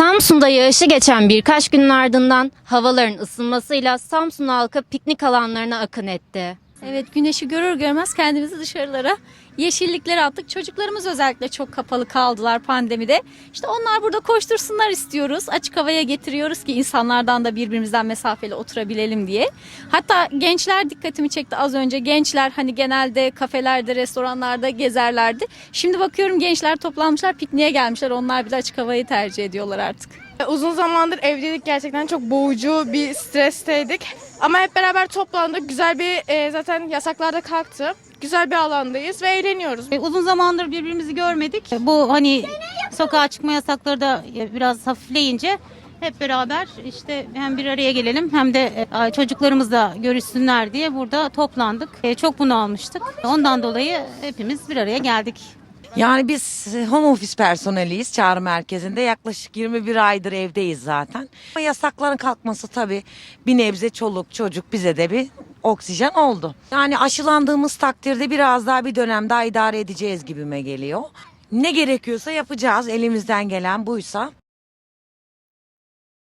Samsun'da yağışı geçen birkaç günün ardından havaların ısınmasıyla Samsun halkı piknik alanlarına akın etti. Evet güneşi görür görmez kendimizi dışarılara yeşilliklere attık. Çocuklarımız özellikle çok kapalı kaldılar pandemide. İşte onlar burada koştursunlar istiyoruz. Açık havaya getiriyoruz ki insanlardan da birbirimizden mesafeli oturabilelim diye. Hatta gençler dikkatimi çekti az önce. Gençler hani genelde kafelerde, restoranlarda gezerlerdi. Şimdi bakıyorum gençler toplanmışlar, pikniğe gelmişler. Onlar bile açık havayı tercih ediyorlar artık. Uzun zamandır evdeydik gerçekten çok boğucu bir stresteydik. Ama hep beraber toplandık. Güzel bir e, zaten yasaklar da kalktı. Güzel bir alandayız ve eğleniyoruz. E, Uzun zamandır birbirimizi görmedik. Bu hani sokağa çıkma yasakları da e, biraz hafifleyince hep beraber işte hem bir araya gelelim hem de e, çocuklarımız da görüşsünler diye burada toplandık. E, Çok bunu almıştık. Ondan dolayı hepimiz bir araya geldik. Yani biz home office personeliyiz çağrı merkezinde. Yaklaşık 21 aydır evdeyiz zaten. Ama Yasakların kalkması tabii bir nebze çoluk çocuk bize de bir oksijen oldu. Yani aşılandığımız takdirde biraz daha bir dönem daha idare edeceğiz gibime geliyor. Ne gerekiyorsa yapacağız elimizden gelen buysa.